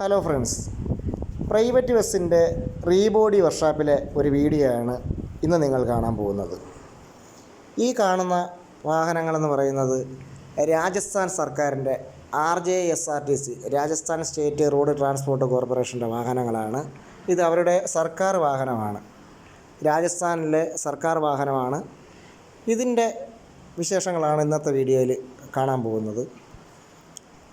Hello friends private ബസ്സിന്റെ റീബോഡി വർക്ക്ഷോപ്പിലെ ഒരു video ആണ് ഇന്ന് നിങ്ങൾ കാണാൻ പോകുന്നത്. ഈ കാണുന്ന വാഹനങ്ങളെന്ന് പറയുന്നത് രാജസ്ഥാൻ സർക്കാരിന്റെ R J S R T C Rajasthan state road transport കോർപ്പറേഷന്റെ വാഹനങ്ങളാണ്. ഇത് അവരുടെ സർക്കാർ വാഹനമാണ്. രാജസ്ഥാനിലെ സർക്കാർ വാഹനമാണ്. ഇതിന്റെ വിശേഷങ്ങളാണ് ഇന്നത്തെ വീഡിയോയിൽ കാണാൻ പോകുന്നത്.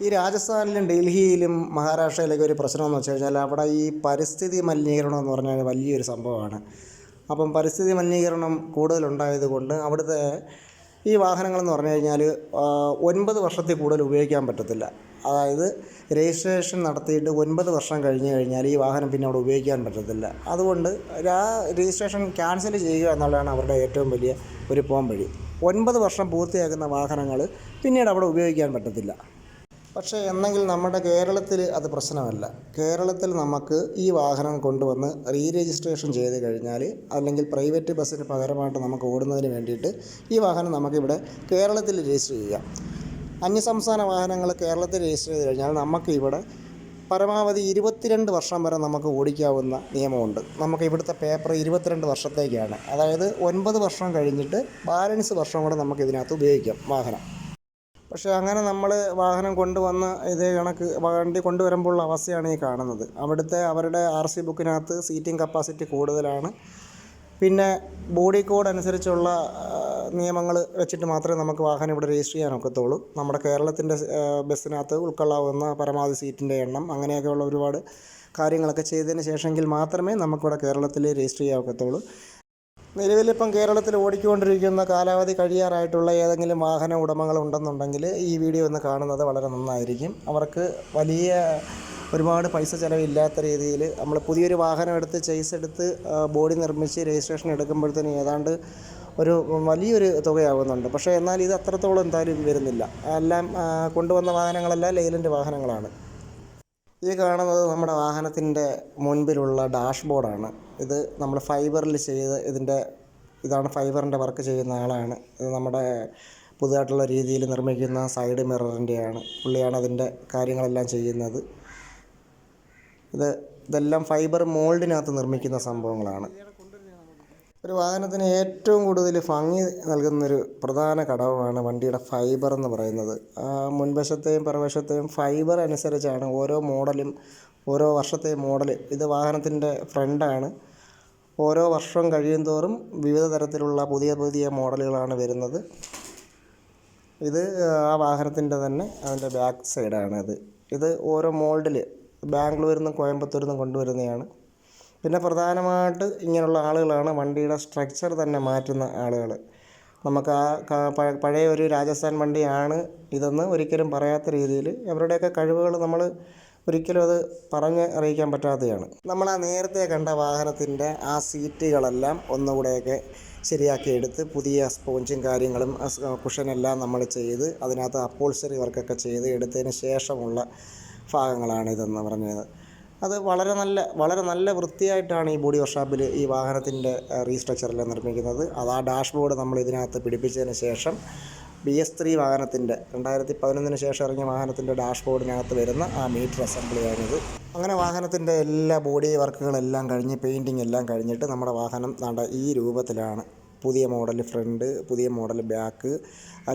ഈ രാജസ്ഥാനിലും ഡൽഹിയിലും മഹാരാഷ്ട്രയിലൊക്കെ ഒരു പ്രശ്നം എന്ന് വെച്ച് കഴിഞ്ഞാൽ അവിടെ ഈ പരിസ്ഥിതി മലിനീകരണം എന്ന് പറഞ്ഞാൽ വലിയൊരു സംഭവമാണ്. അപ്പം പരിസ്ഥിതി മലിനീകരണം കൂടുതലുണ്ടായത് കൊണ്ട് അവിടുത്തെ ഈ വാഹനങ്ങളെന്ന് പറഞ്ഞു കഴിഞ്ഞാൽ ഒൻപത് വർഷത്തിൽ കൂടുതൽ ഉപയോഗിക്കാൻ പറ്റത്തില്ല. അതായത് രജിസ്ട്രേഷൻ നടത്തിയിട്ട് ഒൻപത് വർഷം കഴിഞ്ഞ് കഴിഞ്ഞാൽ ഈ വാഹനം പിന്നെ അവിടെ ഉപയോഗിക്കാൻ പറ്റത്തില്ല. അതുകൊണ്ട് ആ രജിസ്ട്രേഷൻ ക്യാൻസൽ ചെയ്യുക എന്നുള്ളതാണ് അവരുടെ ഏറ്റവും വലിയ ഒരു പോംവഴി. ഒൻപത് വർഷം പൂർത്തിയാക്കുന്ന വാഹനങ്ങൾ പിന്നീട് അവിടെ ഉപയോഗിക്കാൻ പറ്റത്തില്ല. പക്ഷേ എന്നെങ്കിൽ നമ്മുടെ കേരളത്തിൽ അത് പ്രശ്നമല്ല. കേരളത്തിൽ നമുക്ക് ഈ വാഹനം കൊണ്ടുവന്ന് റീ രജിസ്ട്രേഷൻ ചെയ്ത് കഴിഞ്ഞാൽ അല്ലെങ്കിൽ പ്രൈവറ്റ് ബസ്സിന് പകരമായിട്ട് നമുക്ക് ഓടുന്നതിന് വേണ്ടിയിട്ട് ഈ വാഹനം നമുക്കിവിടെ കേരളത്തിൽ രജിസ്റ്റർ ചെയ്യാം. അന്യസംസ്ഥാന വാഹനങ്ങൾ കേരളത്തിൽ രജിസ്റ്റർ ചെയ്ത് കഴിഞ്ഞാൽ നമുക്ക് ഇവിടെ പരമാവധി ഇരുപത്തിരണ്ട് വർഷം വരെ നമുക്ക് ഓടിക്കാവുന്ന നിയമമുണ്ട്. നമുക്ക് ഇവിടുത്തെ പേപ്പർ ഇരുപത്തിരണ്ട് വർഷത്തേക്കാണ്. അതായത് ഒൻപത് വർഷം കഴിഞ്ഞിട്ട് ബാലൻസ് വർഷം കൂടെ നമുക്ക് ഇതിനകത്ത് ഉപയോഗിക്കാം വാഹനം. പക്ഷേ അങ്ങനെ നമ്മൾ വാഹനം കൊണ്ടുവന്ന് ഇതേ കണക്ക് വണ്ടി കൊണ്ടുവരുമ്പോഴുള്ള അവസ്ഥയാണ് ഈ കാണുന്നത്. അവിടുത്തെ അവരുടെ ആർ സി ബുക്കിനകത്ത് സീറ്റിംഗ് കപ്പാസിറ്റി കൂടുതലാണ്. പിന്നെ ബോഡി കോഡ് അനുസരിച്ചുള്ള നിയമങ്ങൾ വെച്ചിട്ട് മാത്രമേ നമുക്ക് വാഹനം ഇവിടെ രജിസ്റ്റർ ചെയ്യാൻ ഒക്കത്തുള്ളൂ. നമ്മുടെ കേരളത്തിന്റെ ബസ്സിനകത്ത് ഉൾക്കൊള്ളാവുന്ന പരമാവധി സീറ്റിന്റെ എണ്ണം അങ്ങനെയൊക്കെയുള്ള ഒരുപാട് കാര്യങ്ങളൊക്കെ ചെയ്തതിന് ശേഷമെങ്കിൽ മാത്രമേ നമുക്കിവിടെ കേരളത്തിൽ രജിസ്റ്റർ ചെയ്യാൻ ഒക്കത്തുള്ളൂ. നിലവിലിപ്പം കേരളത്തിൽ ഓടിക്കൊണ്ടിരിക്കുന്ന കാലാവധി കഴിയാറായിട്ടുള്ള ഏതെങ്കിലും വാഹന ഉടമകൾ ഉണ്ടെന്നുണ്ടെങ്കിൽ ഈ വീഡിയോ ഒന്ന് കാണുന്നത് വളരെ നന്നായിരിക്കും. അവർക്ക് വലിയ ഒരുപാട് പൈസ ചിലവില്ലാത്ത രീതിയിൽ നമ്മൾ പുതിയൊരു വാഹനം എടുത്ത് ചേസ് എടുത്ത് ബോഡി നിർമ്മിച്ച് രജിസ്ട്രേഷൻ എടുക്കുമ്പോഴത്തേന് ഏതാണ്ട് ഒരു വലിയൊരു തുകയാകുന്നുണ്ട് പക്ഷേ എന്നാൽ ഇത് അത്രത്തോളം എന്തായാലും വരുന്നില്ല. എല്ലാം കൊണ്ടുവന്ന വാഹനങ്ങളെല്ലാം ലെയിലന്റ് വാഹനങ്ങളാണ്. ഈ കാണുന്നത് നമ്മുടെ വാഹനത്തിന്റെ മുൻപിലുള്ള ഡാഷ് ബോർഡാണ് ഇത് നമ്മൾ ഫൈബറിൽ ചെയ്ത് ഇതിന്റെ ഇതാണ് ഫൈബറിന്റെ വർക്ക് ചെയ്യുന്ന ആളാണ്. ഇത് നമ്മുടെ പുതുതായിട്ടുള്ള രീതിയിൽ നിർമ്മിക്കുന്ന സൈഡ് മിററിന്റെയാണ്. പുള്ളിയാണ് അതിന്റെ കാര്യങ്ങളെല്ലാം ചെയ്യുന്നത്. ഇത് ഇതെല്ലാം ഫൈബർ മോൾഡിനകത്ത് നിർമ്മിക്കുന്ന സംഭവങ്ങളാണ്. ഒരു വാഹനത്തിന് ഏറ്റവും കൂടുതൽ ഭംഗി നൽകുന്നൊരു പ്രധാന ഘടകമാണ് വണ്ടിയുടെ ഫൈബർ എന്ന് പറയുന്നത്. മുൻവശത്തെയും പിറവശത്തെയും ഫൈബർ അനുസരിച്ചാണ് ഓരോ മോഡലും ഓരോ വർഷത്തെ മോഡൽ ഇത് വാഹനത്തിന്റെ ഫ്രണ്ടാണ്. ഓരോ വർഷം കഴിയുന്തോറും വിവിധ തരത്തിലുള്ള പുതിയ പുതിയ മോഡലുകളാണ് വരുന്നത്. ഇത് ആ വാഹനത്തിന്റെ തന്നെ അതിന്റെ ബാക്ക് സൈഡാണ് ഇത് ഇത് ഓരോ മോൾഡിൽ ബാംഗ്ലൂരിൽ നിന്നും കോയമ്പത്തൂരിൽ നിന്നും കൊണ്ടുവരുന്നതാണ്. പിന്നെ പ്രധാനമായിട്ട് ഇങ്ങനെയുള്ള ആളുകളാണ് വണ്ടിയുടെ സ്ട്രക്ചർ തന്നെ മാറ്റുന്ന ആളുകൾ നമുക്ക് ആ പഴയ ഒരു രാജസ്ഥാൻ വണ്ടിയാണ് ഇതെന്ന് ഒരിക്കലും പറയാത്ത രീതിയിൽ അവരുടെയൊക്കെ കഴിവുകൾ നമ്മൾ ഒരിക്കലും അത് പറഞ്ഞ് അറിയിക്കാൻ പറ്റാത്തതാണ് നമ്മൾ ആ നേരത്തെ കണ്ട വാഹനത്തിന്റെ ആ സീറ്റുകളെല്ലാം ഒന്നുകൂടെയൊക്കെ ശരിയാക്കി എടുത്ത് പുതിയ സ്പോഞ്ചും കാര്യങ്ങളും കുഷനെല്ലാം നമ്മൾ ചെയ്ത് അതിനകത്ത് അപ്പോൾസറി വർക്കൊക്കെ ചെയ്ത് എടുത്തതിന് ശേഷമുള്ള ഭാഗങ്ങളാണ് ഇതെന്ന് പറഞ്ഞത്. അത് വളരെ നല്ല വളരെ നല്ല വൃത്തിയായിട്ടാണ് ഈ ബോഡി വർഷാപ്പിൽ ഈ വാഹനത്തിന്റെ റീസ്ട്രക്ചറിൽ നിർമ്മിക്കുന്നത്. അത് ആ ഡാഷ്ബോർഡ് നമ്മൾ ഇതിനകത്ത് പിടിപ്പിച്ചതിന് ശേഷം ബി എസ് ത്രീ വാഹനത്തിന്റെ രണ്ടായിരത്തി പതിനൊന്നിന് ശേഷം ഇറങ്ങിയ വാഹനത്തിന്റെ ഡാഷ്ബോർഡിനകത്ത് വരുന്ന ആ മീറ്റർ അസംബ്ലിയാണിത് അങ്ങനെ വാഹനത്തിന്റെ എല്ലാ ബോഡി വർക്കുകളെല്ലാം കഴിഞ്ഞ് പെയിന്റിങ് എല്ലാം കഴിഞ്ഞിട്ട് നമ്മുടെ വാഹനം ദാണ്ട ഈ രൂപത്തിലാണ്. പുതിയ മോഡൽ ഫ്രണ്ട് പുതിയ മോഡൽ ബാക്ക്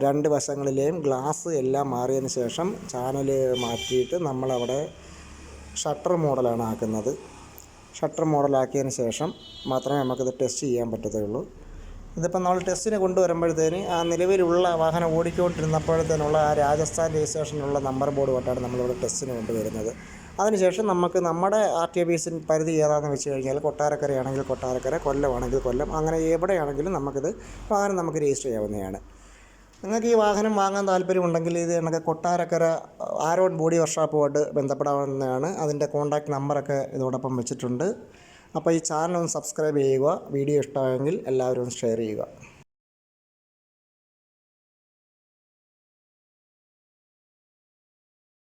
രണ്ട് വശങ്ങളിലെയും ഗ്ലാസ് എല്ലാം മാറിയതിന് ശേഷം ചാനൽ മാറ്റിയിട്ട് നമ്മളവിടെ ഷട്ടർ മോഡലാണ് ആക്കുന്നത്. ഷട്ടർ മോഡലാക്കിയതിന് ശേഷം മാത്രമേ നമുക്കിത് ടെസ്റ്റ് ചെയ്യാൻ പറ്റത്തുള്ളൂ. ഇതിപ്പം നമ്മൾ ടെസ്റ്റിന് കൊണ്ടുവരുമ്പോഴത്തേന് ആ നിലവിലുള്ള വാഹനം ഓടിക്കൊണ്ടിരുന്നപ്പോഴത്തേനുള്ള ആ രാജസ്ഥാൻ രജിസ്ട്രേഷനുള്ള നമ്പർ ബോർഡ് കൊണ്ടാണ് നമ്മളിവിടെ ടെസ്റ്റിന് കൊണ്ടുവരുന്നത്. അതിനുശേഷം നമുക്ക് നമ്മുടെ ആർ ടി ബീസിൻ പരിധി ഏതാണെന്ന് വെച്ച് കഴിഞ്ഞാൽ കൊട്ടാരക്കരയാണെങ്കിൽ കൊട്ടാരക്കര കൊല്ലമാണെങ്കിൽ കൊല്ലം അങ്ങനെ എവിടെയാണെങ്കിലും നമുക്കിത് വാഹനം നമുക്ക് രജിസ്റ്റർ ചെയ്യാവുന്നതാണ്. നിങ്ങൾക്ക് ഈ വാഹനം വാങ്ങാൻ താല്പര്യമുണ്ടെങ്കിൽ ഇത് കണക്ക് കൊട്ടാരക്കര ആരോൺ ബോഡി വർക്ക്ഷോപ്പുമായിട്ട് ബന്ധപ്പെടാവുന്നതാണ്. അതിന്റെ കോൺടാക്റ്റ് നമ്പറൊക്കെ ഇതോടൊപ്പം വെച്ചിട്ടുണ്ട്. അപ്പോൾ ഈ ചാനൽ ഒന്ന് സബ്സ്ക്രൈബ് ചെയ്യുക വീഡിയോ ഇഷ്ടമായെങ്കിൽ എല്ലാവരും ഷെയർ ചെയ്യുക.